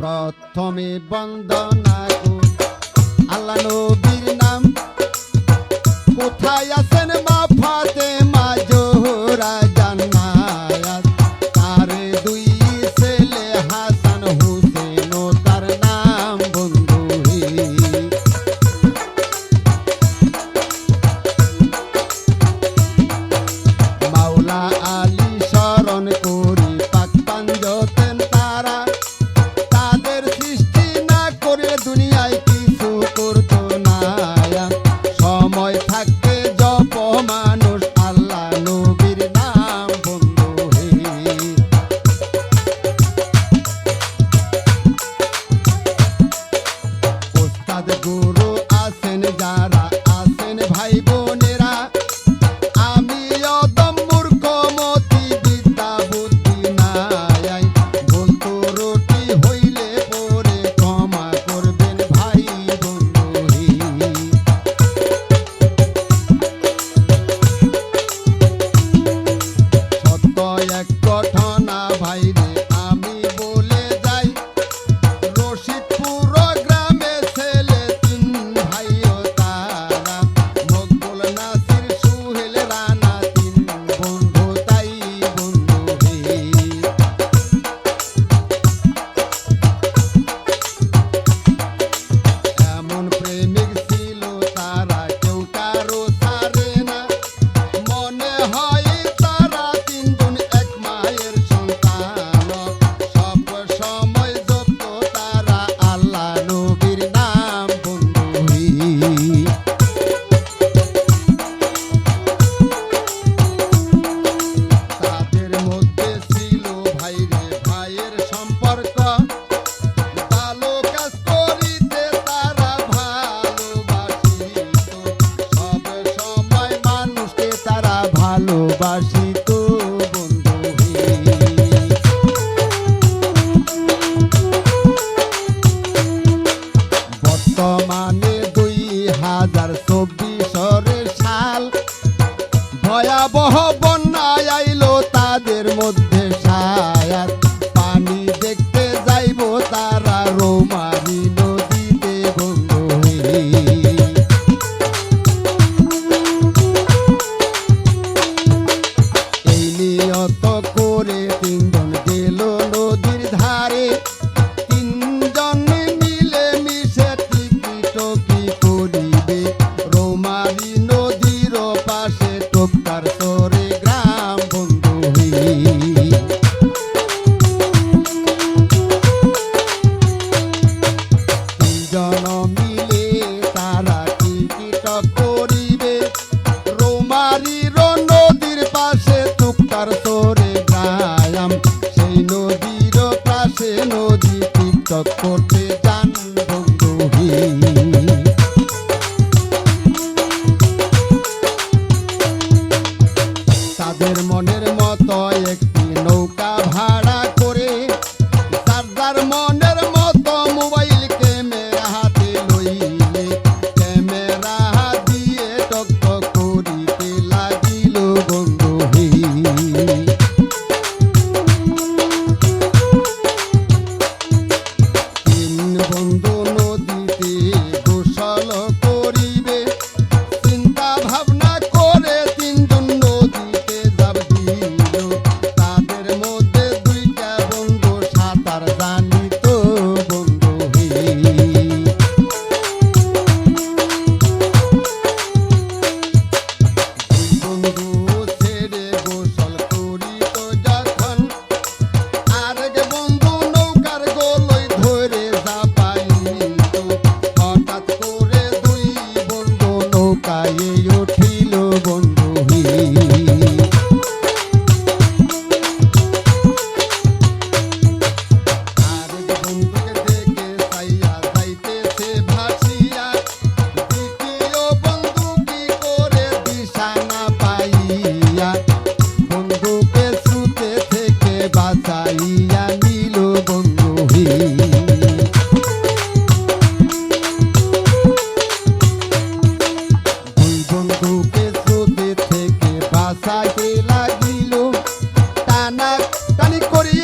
প্রথমে বন্দনা আল্লাহ নবীর নাম কোথায়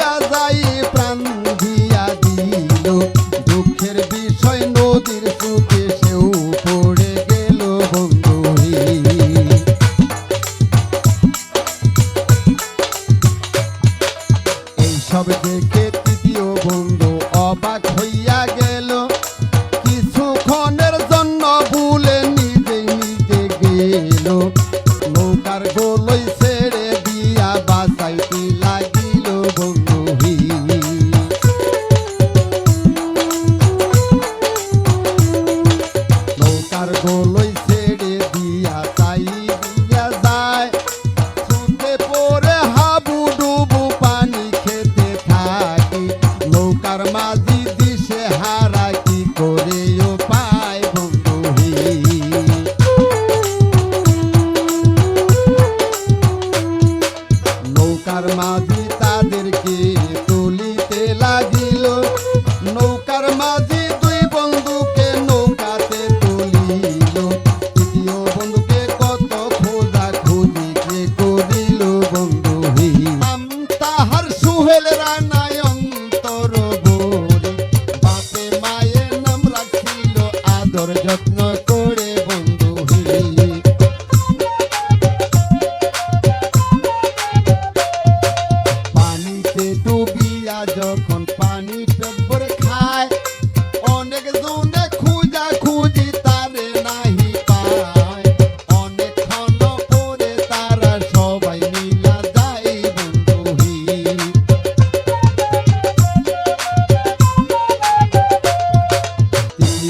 casa aí.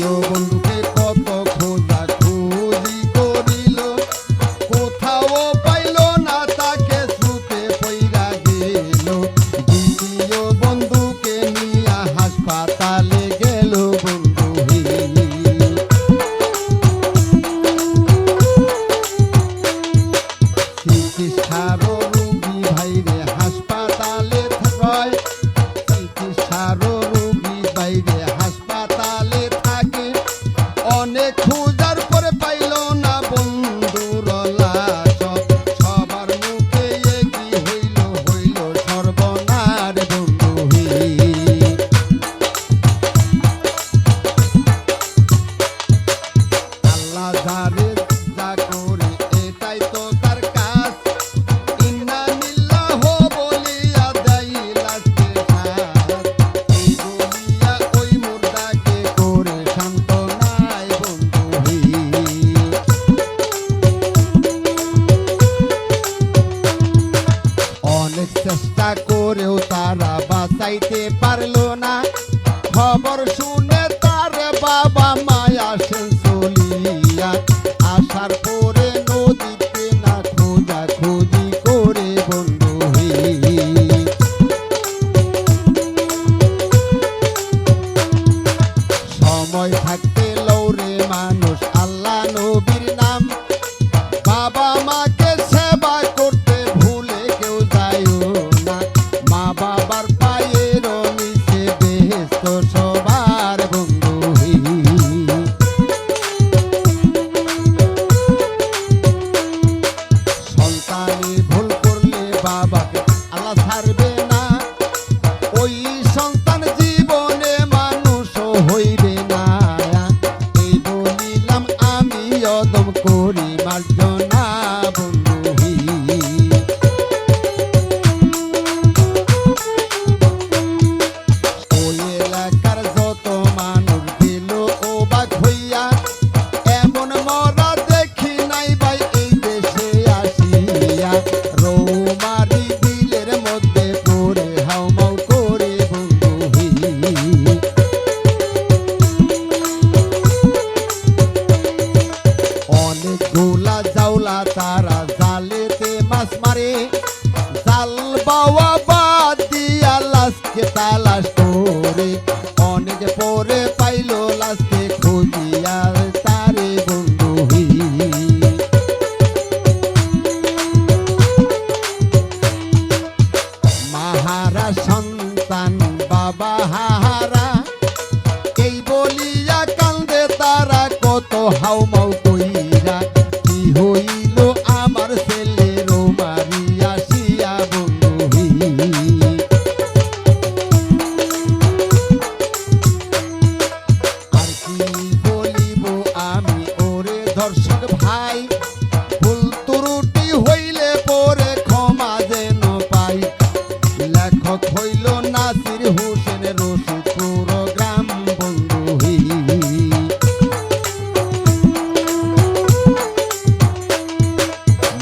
তৃতীয়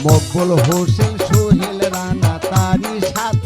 মকবুল হোসেন সোহেল রানা তারি সাথে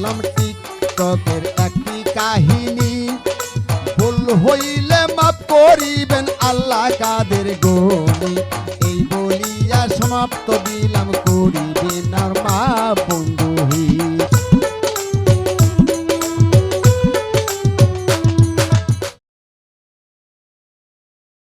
জানলাম টিকটকের একটি কাহিনী। ভুল হইলে মাপ করিবেন আল্লাহ কাদের গনি এই বলিয়া সমাপ্ত দিলাম করিবে